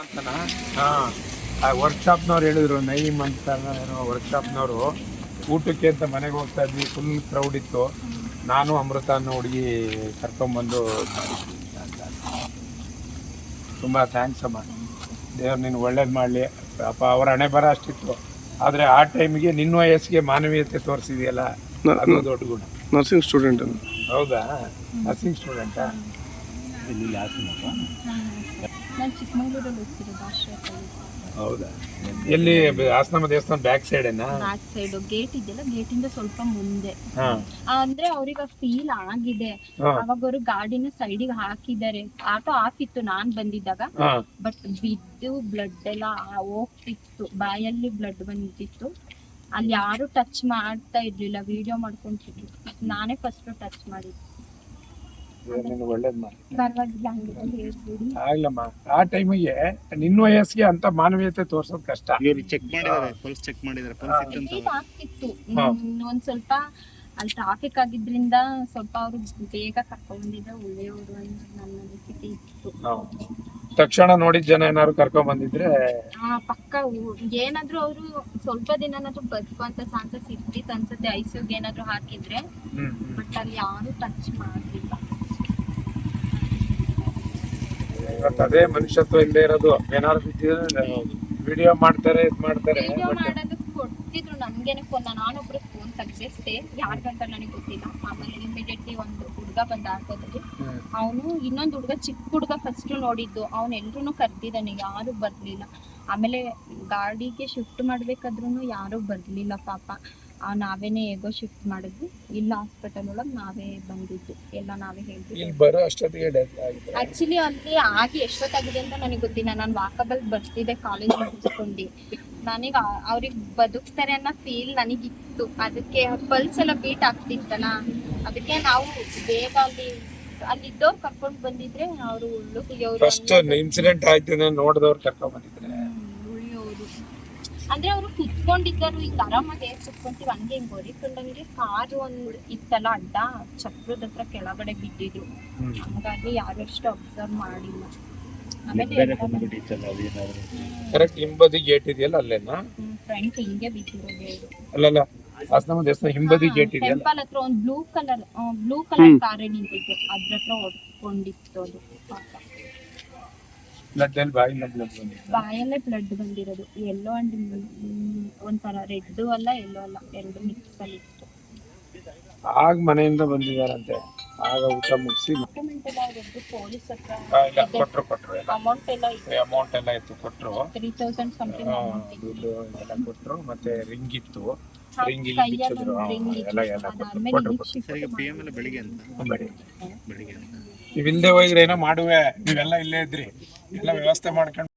ಅಂತನಾ ಹಾಂ ಆ ವರ್ಕ್ಶಾಪ್ನವ್ರು ಹೇಳಿದ್ರು ನೈಮ್ ಅಂತ ಏನೋ ವರ್ಕ್ಶಾಪ್ನವರು ಊಟಕ್ಕೆ ಅಂತ ಮನೆಗೆ ಹೋಗ್ತಾ ಇದ್ವಿ ಫುಲ್ ಕ್ರೌಡ್ ಇತ್ತು. ನಾನು ಅಮೃತ ಅನ್ನೋ ಹುಡುಗಿ ಕರ್ಕೊಂಬಂದು ತುಂಬ ಥ್ಯಾಂಕ್ಸ್ ಅಮ್ಮ. ದೇವ್ರು ನೀನು ಒಳ್ಳೇದು ಮಾಡಲಿ. ಪಾಪ ಅವ್ರ ಹಣೆ ಬರ ಅಷ್ಟಿತ್ತು. ಆದರೆ ಆ ಟೈಮಿಗೆ ನಿನ್ನ ವಯಸ್ಸಿಗೆ ಮಾನವೀಯತೆ ತೋರಿಸಿದೆಯಲ್ಲ ಅದು ದೊಡ್ಡ ಗುಣ. ನರ್ಸಿಂಗ್ ಸ್ಟೂಡೆಂಟ್ ಹೌದಾ? ನರ್ಸಿಂಗ್ ಸ್ಟೂಡೆಂಟಾ ನಾನು ಚಿಕ್ಕಮಗಳೂರಲ್ಲಿ ಹೋಗ್ತಿರೋದು ಆಶ್ರಯ ಹೌದಾ? ಎಲ್ಲಿ ಬ- ದೇವಸ್ಥಾನ back side back side gate ಇದೆಯಲ್ಲ ಗೇಟ್ ಇಂದ ಸ್ವಲ್ಪ ಮುಂದೆ. ಅಂದ್ರೆ ಅವ್ರಿಗೆ ಫೀಲ್ ಆಗಿದೆ. ಅವಾಗ ಅವರು ಗಾಡಿನ ಸೈಡಿಗೆ ಹಾಕಿದ್ದಾರೆ. ಆಟೋ ಆಫ್ ಇತ್ತು ನಾನ್ ಬಂದಿದ್ದಾಗ. ಬಟ್ ಬಿದ್ದು ಬ್ಲಡ್ ಎಲ್ಲ ಹೋಗ್ತಿತ್ತು. ಬಾಯಲ್ಲಿ ಬ್ಲಡ್ ಬಂದಿತ್ತು. ಅಲ್ಲಿ ಯಾರು ಟಚ್ ಮಾಡ್ತಾ ಇರ್ಲಿಲ್ಲ. ವಿಡಿಯೋ ಮಾಡ್ಕೊಂತಿದ್ರು. ನಾನೇ ಫಸ್ಟ್ ಟಚ್ ಮಾಡಿದ್ದು. ಒಳ್ಳೇದು ಮಾಡಿ. ಪರವಾಗಿಲ್ಲ ಹಂಗೆ ಹೇಳ್ಬಿಡಿ. ಆಗ್ಲಮ್ಮ ಆ ಟೈಮಿಗೆ ನಿನ್ನ ವಯಸ್ಸಿಗೆ ಅಂತ ಮಾನವೀಯತೆ ತೋರ್ಸೋದ್ ಕಷ್ಟ. ಇವ್ರು ಚೆಕ್ ಮಾಡಿದ್ದಾರೆ ಪಲ್ಸ್ ಚೆಕ್ ಮಾಡಿದ್ದಾರೆ ಪಲ್ಸ್ ಇತ್ತಂತ ಫೀಲ್ ಆಗ್ತಿತ್ತು. ಹ್ಮ್, ಒಂದ್ ಸ್ವಲ್ಪ ಅಲ್ಲಿ ಟ್ರಾಫಿಕ್ ಆಗಿದ್ರಿಂದ ಸ್ವಲ್ಪ ಅವರು ಬೇಗ ಕರ್ಕೊಂಡ್ ಬಂದಿದ್ರೆ ಒಳ್ಳೆಯವರು ಅಂತ ನನ್ನ ಅನಿಸಿಕೆ ಇತ್ತು. ತಕ್ಷಣ ನೋಡಿದ ಜನ ಏನಾದ್ರು ಕರ್ಕೊಂಡ್ ಬಂದಿದ್ರೆ? ಆ ಪಕ್ಕ ಊ- ಏನಾದ್ರೂ ಅವರು ಸ್ವಲ್ಪ ದಿನನಾದ್ರೂ ಬದುಕುವಂತ ಚಾನ್ಸಸ್ ಇರ್ತಿತ್ತು ಅನ್ಸುತ್ತೆ. ಐಸಿಯುಗೆ ಏನಾದ್ರು ಹಾಕಿದ್ರೆ ಹ್ಮ್, ಹ್ಮ್. ಬಟ್ ಅಲ್ಲಿ ಯಾರು ಟಚ್ ಮಾಡ್ಲಿಲ್ಲ. ಇವತ್ತು ಅದೇ ಮನುಷ್ಯತ್ವ ಇಲ್ಲದೆ ಇರೋದು. ಏನಾದ್ರು ಬಿದ್ದಿದ್ರೆ ವಿಡಿಯೋ ಮಾಡ್ತಾರೆ ಇದು ಮಾಡ್ತಾರೆ. ವಿಡಿಯೋ ಮಾಡೋದಕ್ಕೆ ಕೊಡ್ತಿದ್ರು ನನ್ಗೇನೆ ಫೋನ್ ನಾನೊಬ್ರು ಫೋನ್ ತೆಗ್ಸಿಸ್ದೆ ಯಾರ್ಗಂತ ನನಗೆ ಗೊತ್ತಿಲ್ಲ. ಆಮೇಲೆ ಇಮಿಡಿಯೇಟ್ಲಿ ಒಂದು ಹುಡುಗ ಬಂದ ಹಾಕೋದ್ರಿ. ಅವನು ಇನ್ನೊಂದು ಹುಡುಗ ಚಿಕ್ಕ ಹುಡುಗ ಫಸ್ಟ್ ನೋಡಿದ್ದು. ಅವನು ಎಲ್ರು ಕರ್ದಿದ್ದಾನೆ. ಯಾರು ಬರ್ಲಿಲ್ಲ. ಆಮೇಲೆ ಗಾಡಿಗೆ ಶಿಫ್ಟ್ ಮಾಡ್ಬೇಕಾದ್ರೂ ಯಾರು ಬರ್ಲಿಲ್ಲ ಪಾಪ. ನಾವೇನೆ ಹೇಗೋ ಶಿಫ್ಟ್ ಮಾಡಿದ್ವಿ. ಇಲ್ಲ ಹಾಸ್ಪಿಟಲ್ ಒಳಗೆ ನಾವೇ ಬಂದಿದ್ದು. ಎಲ್ಲ ನಾವೇ ಹೇಳ್ತೀವಿ ಬರೋ ಅಷ್ಟೊತ್ತಿಗೆ ಆಕ್ಚುಲಿ ಅಲ್ಲಿ ಆಗಿ ಎಷ್ಟೊತ್ತಾಗಿದೆ ಅಂತ ನನಗೆ ಗೊತ್ತಿಲ್ಲ. ನಾನು ವಾಕಬಲ್ ಬರ್ತಿದ್ದೆ ಕಾಲೇಜ್ ಮುಗಿಸ್ಕೊಂಡು ನನಗೆ ಅವ್ರಿಗೆ ಬದುಕ್ತಾರೆ ಅನ್ನೋ ಫೀಲ್ ನನಗಿತ್ತು. ಅದಕ್ಕೆ ಪಲ್ಸ್ ಎಲ್ಲ ಬೀಟ್ ಆಗ್ತಿತ್ತಲ್ಲ. ಅದಕ್ಕೆ ನಾವು ಬೇಗ ಅಲ್ಲಿ ಅಲ್ಲಿದ್ದವ್ರು ಕರ್ಕೊಂಡು ಬಂದಿದ್ರೆ ಅವರು ಉಳ್ಳು ಫಸ್ಟ್ ಇನ್ಸಿಡೆಂಟ್ ಆಯ್ತು ನೋಡಿದವ್ರು ಕರ್ಕೊಂಡ್ ಬಂದಿದ್ರೆ. ಅಂದ್ರೆ ಅವರು ಕುತ್ಕೊಂಡಿದ್ದರು ಈಗ ಆರಾಮಾಗಿ ಹೇಗ್ ಕುತ್ಕೊಂತೀವಿ ಹಂಗೆ ಹಿಂಗ್ ಹೊರಿಕೊಂಡಂಗೆ ಕಾರು ಒಂದ್ ಇತ್ತಲ್ಲ ಅಡ್ಡ ಚಕ್ರದ ಹತ್ರ ಕೆಳಗಡೆ ಬಿದ್ದಿದ್ರು ಹಂಗಾಗಿ ಯಾರು ಅಷ್ಟು ಅಬ್ಸರ್ವ್ ಮಾಡಿಲ್ಲ. ಆಮೇಲೆ ಕರೆಕ್ಟ್ ಹಿಂಬದಿ ಗೇಟ್ ಇದೆಯಲ್ಲ ಅಲ್ಲೇನಾ? ಫ್ರಂಟ್ ಹಿಂಗೆ ಬಿದ್ದಿರೋದು ಅಲ್ಲಲ್ಲ ದೇವಸ್ಥಾನ ಹಿಂಬದಿ ಗೇಟ್ ಇದೆಯಲ್ಲ? ಟೆಂಪಲ್ ಹತ್ರ ಒಂದ್ ಬ್ಲೂ ಕಲರ್ ಬ್ಲೂ ಕಲರ್ ಕಾರೇ ನಿಂತಿತ್ತು ಅದ್ರ ಹತ್ರ ಹೊಡ್ಕೊಂಡಿತ್ತು ಅದು. ಪಾಪ. ಬ್ಲಡ್ ಅಲ್ಲಿ ಬಾಯಿಂದ ಬ್ಲಡ್ ಬಂದಿದೆ. ಬಾಯಲ್ಲೇ ಬ್ಲಡ್ ಬಂದಿರೋದು. ಎಲ್ಲೋ ಅಂಡ್ ಒಂಥರ ರೆಡ್ ಅಲ್ಲ ಎಲ್ಲೋ ಅಲ್ಲ. ಎರಡು ಮಿಕ್ಸ್ ಅಲ್ಲಿ ಇತ್ತು. ಆಗ ಮನೆಯಿಂದ ಬಂದಿದಾರಂತೆ ಆಗ ಊಟ ಮುಗಿಸಿ ಡಾಕ್ಯುಮೆಂಟ್ ಎಲ್ಲ ಅವ್ರದ್ದು ಪೊಲೀಸ್ ಹತ್ರ ಇಲ್ಲ ಕೊಟ್ರು ಕೊಟ್ರು ಅಮೌಂಟ್ ಎಲ್ಲ ಇತ್ತು ಅಮೌಂಟ್ ಎಲ್ಲ ಇತ್ತು ಕೊಟ್ರು. ತ್ರೀ ತೌಸಂಡ್ ಸಮಥಿಂಗ್ ಅಮೌಂಟ್ ದುಡ್ಡು ಎಲ್ಲ ಕೊಟ್ರು. ಮತ್ತೆ ರಿಂಗ್ ಇತ್ತು. ರಿಂಗ್ ಇಲ್ಲಿ ಬಿಚ್ಚಿದ್ರು. ಎಲ್ಲ ಎಲ್ಲ ಕೊಟ್ರು ಕೊಟ್ರು ಸರ್ ಪಿ ಎಂ ಎಲ್ಲ ಬೆಳಿಗ್ಗೆ ಅಂತ. ಬೆಳಿಗ್ಗೆ. ಬೆಳಿಗ್ಗೆ ಅಂತ. ನೀವ್ ಇಲ್ದೆ ಹೋಗಿದ್ರೆ ಏನೋ ಮಾಡುವೆ ನೀವೆಲ್ಲ ಇಲ್ಲೇ ಇದ್ರಿ. ಎಲ್ಲ ವ್ಯವಸ್ಥೆ ಮಾಡ್ಕೊಂಡು